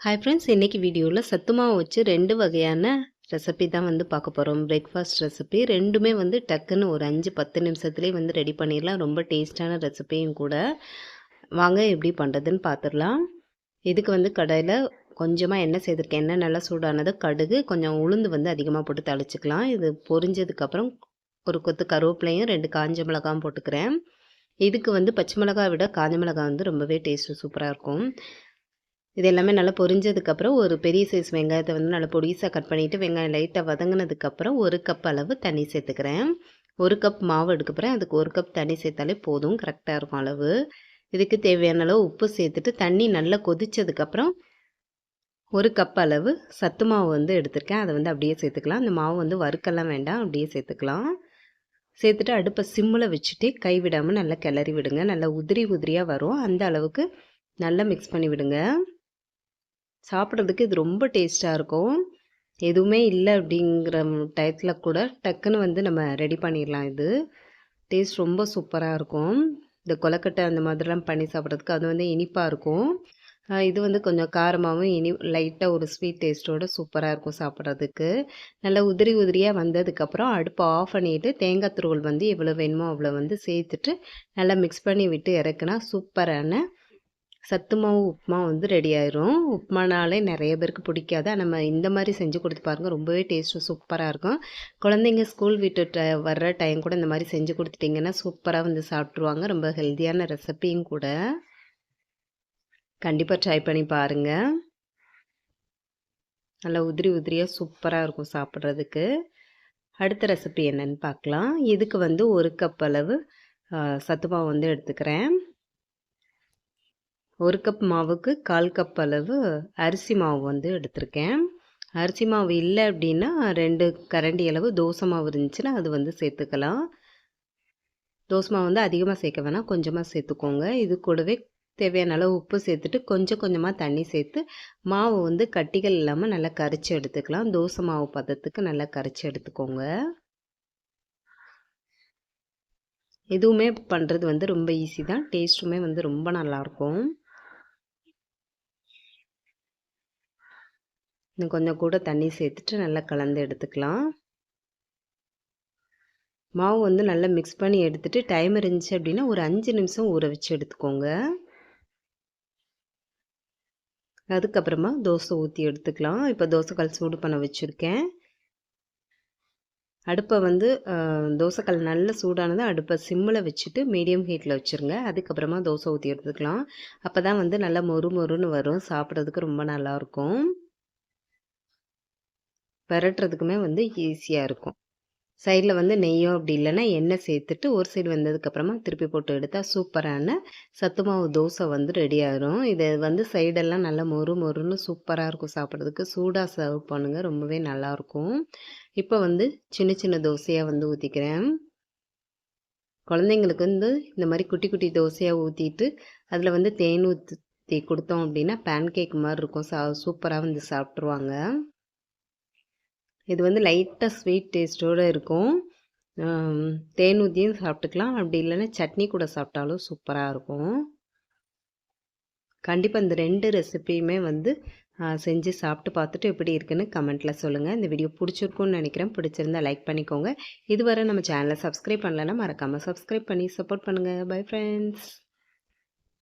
Hi friends இன்றைக்கி வீடியோவில் சத்துமாவை வச்சு ரெண்டு வகையான ரெசிபி தான் வந்து பார்க்க போகிறோம் பிரேக்ஃபாஸ்ட் ரெசிபி ரெண்டுமே வந்து டக்குன்னு ஒரு அஞ்சு பத்து நிமிஷத்துலேயே வந்து ரெடி பண்ணிடலாம். ரொம்ப டேஸ்டான ரெசிபியும் கூட. வாங்க எப்படி பண்ணுறதுன்னு பார்த்துடலாம். இதுக்கு வந்து கடையில் கொஞ்சமாக எண்ணெய் சேர்த்துருக்கேன். எண்ணெய் நல்லா சூடானது கடுகு கொஞ்சம் உளுந்து வந்து அதிகமாக போட்டு தளிச்சிக்கலாம். இது பொரிஞ்சதுக்கப்புறம் ஒரு கொத்து கருவேப்பிலையும் ரெண்டு காஞ்ச மிளகாயும் போட்டுக்கிறேன். இதுக்கு வந்து பச்சை மிளகாய் விட காஞ்ச மிளகாய் வந்து ரொம்பவே டேஸ்ட்டு சூப்பராக இருக்கும். இது எல்லாமே நல்லா பொரிஞ்சதுக்கப்புறம் ஒரு பெரிய சைஸ் வெங்காயத்தை வந்து நல்லா பொடிசாக கட் பண்ணிவிட்டு வெங்காயம் லைட்டாக வதங்கினதுக்கப்புறம் ஒரு கப் அளவு தண்ணி சேர்த்துக்கிறேன். ஒரு கப் மாவு எடுக்க போகிறேன் அதுக்கு ஒரு கப் தண்ணி சேர்த்தாலே போதும். கரெக்டாக இருக்கும் அளவு. இதுக்கு தேவையான அளவு உப்பு சேர்த்துட்டு தண்ணி நல்லா கொதித்ததுக்கப்புறம் ஒரு கப் அளவு சத்து மாவு வந்து எடுத்திருக்கேன். அதை வந்து அப்படியே சேர்த்துக்கலாம். அந்த மாவு வந்து வறுக்கெல்லாம் வேண்டாம். அப்படியே சேர்த்துக்கலாம். சேர்த்துட்டு அடுப்பை சிம்மில் வச்சுட்டு கை விடாமல் நல்லா கிளறி விடுங்க. நல்லா உதிரி உதிரியாக வரும். அந்த அளவுக்கு நல்லா மிக்ஸ் பண்ணி விடுங்க. சாப்பிட்றதுக்கு இது ரொம்ப டேஸ்ட்டாக இருக்கும். எதுவுமே இல்லை அப்படிங்கிற டயத்தில் கூட டக்குன்னு வந்து நம்ம ரெடி பண்ணிடலாம் இது. டேஸ்ட் ரொம்ப சூப்பராக இருக்கும். இந்த கொலக்கட்டை அந்த மாதிரிலாம் பண்ணி சாப்பிட்றதுக்கு அது வந்து இனிப்பாக இருக்கும். இது வந்து கொஞ்சம் காரமாகவும் இனி லைட்டாக ஒரு ஸ்வீட் டேஸ்ட்டோடு சூப்பராக இருக்கும் சாப்பிட்றதுக்கு. நல்லா உதிரி உதிரியாக வந்ததுக்கப்புறம் அடுப்பை ஆஃப் பண்ணிவிட்டு தேங்காய் துருவல் வந்து எவ்வளோ வேணுமோ அவ்வளோ வந்து சேர்த்துட்டு நல்லா மிக்ஸ் பண்ணி விட்டு இறக்குனா சூப்பரான சத்து மாவு உப்புமா வந்து ரெடி ஆயிரும். உப்புமானாலே நிறைய பேருக்கு பிடிக்காது. நம்ம இந்த மாதிரி செஞ்சு கொடுத்து பாருங்கள் ரொம்பவே டேஸ்ட்டு சூப்பராக இருக்கும். குழந்தைங்க ஸ்கூல் விட்டு வர்ற டைம் கூட இந்த மாதிரி செஞ்சு கொடுத்துட்டிங்கன்னா சூப்பராக வந்து சாப்பிட்ருவாங்க ரொம்ப ஹெல்த்தியான ரெசிப்பியும் கூட. கண்டிப்பாக ட்ரை பண்ணி பாருங்கள் நல்லா உதிரி உதிரியாக சூப்பராக இருக்கும் சாப்பிட்றதுக்கு. அடுத்த ரெசிபி என்னன்னு பார்க்கலாம். இதுக்கு வந்து ஒரு கப் அளவு சத்து மாவு வந்து எடுத்துக்கிறேன். ஒரு கப் மாவுக்கு கால் கப் அளவு அரிசி மாவு வந்து எடுத்திருக்கேன். அரிசி மாவு இல்லை அப்படின்னா ரெண்டு கரண்டி அளவு தோசை மாவு இருந்துச்சுன்னா அது வந்து சேர்த்துக்கலாம். தோசை மாவு வந்து அதிகமாக சேர்க்க வேணாம் கொஞ்சமாக சேர்த்துக்கோங்க. இது கூடவே தேவையான அளவு உப்பு சேர்த்துட்டு கொஞ்சம் கொஞ்சமாக தண்ணி சேர்த்து மாவு வந்து கட்டிகள் இல்லாமல் நல்லா கரைச்சி எடுத்துக்கலாம். தோசை மாவு பதத்துக்கு நல்லா கரைச்சி எடுத்துக்கோங்க. எதுவுமே பண்ணுறது வந்து ரொம்ப ஈஸி தான். டேஸ்ட்டுமே வந்து ரொம்ப நல்லாயிருக்கும் இன்னும் கொஞ்சம் கூட தண்ணி சேர்த்துட்டு நல்லா கலந்து எடுத்துக்கலாம். மாவு வந்து நல்லா மிக்ஸ் பண்ணி எடுத்துகிட்டு டைம் இருந்துச்சு அப்படின்னா ஒரு அஞ்சு நிமிஷம் ஊற வச்சு எடுத்துக்கோங்க. அதுக்கப்புறமா தோசை ஊற்றி எடுத்துக்கலாம். இப்போ தோசைக்கல் சூடு பண்ண வச்சுருக்கேன். அடுப்பை வந்து தோசைக்கல் நல்ல சூடானது அடுப்பை சிம்மில் வச்சுட்டு மீடியம் ஹீட்டில் வச்சுருங்க. அதுக்கப்புறமா தோசை ஊற்றி எடுத்துக்கலாம். அப்போ தான் வந்து நல்லா மொறு மொறுன்னு வரும். சாப்பிட்றதுக்கு ரொம்ப நல்லாயிருக்கும் விரட்டுறதுக்குமே வந்து ஈஸியாக இருக்கும். சைடில் வந்து நெய்யோ அப்படி இல்லைன்னா எண்ணெய் சேர்த்துட்டு ஒரு சைடு வந்ததுக்கப்புறமா திருப்பி போட்டு எடுத்தால் சூப்பரான சத்து மாவு தோசை வந்து ரெடி ஆகிரும் இதை வந்து சைடெல்லாம் நல்லா மொறு மொறுன்னு சூப்பராக இருக்கும் சாப்பிட்றதுக்கு. சூடாக சர்வ் பண்ணுங்கள் ரொம்பவே நல்லாயிருக்கும். இப்போ வந்து சின்ன சின்ன தோசையாக வந்து ஊற்றிக்கிறேன் குழந்தைங்களுக்கு வந்து இந்த மாதிரி குட்டி குட்டி தோசையாக ஊற்றிட்டு அதில் வந்து தேன் ஊற்றி கொடுத்தோம் அப்படின்னா பேன் கேக் மாதிரி இருக்கும். சா சூப்பராக வந்து சாப்பிட்ருவாங்க இது வந்து லைட்டாக ஸ்வீட் டேஸ்ட்டோடு இருக்கும். தேன் ஊற்றியும் சாப்பிட்டுக்கலாம். அப்படி இல்லைன்னா சட்னி கூட சாப்பிட்டாலும் சூப்பராக இருக்கும். கண்டிப்பாக இந்த ரெண்டு ரெசிப்பியுமே வந்து செஞ்சு சாப்பிட்டு பார்த்துட்டு எப்படி இருக்குன்னு கமெண்ட்டில் சொல்லுங்கள் இந்த வீடியோ பிடிச்சிருக்குன்னு நினைக்கிறேன். பிடிச்சிருந்தா லைக் பண்ணிக்கோங்க. இதுவரை நம்ம சேனலை சப்ஸ்கிரைப் பண்ணலன்னா மறக்காமல் சப்ஸ்கிரைப் பண்ணி சப்போர்ட் பண்ணுங்கள் பை ஃப்ரெண்ட்ஸ்.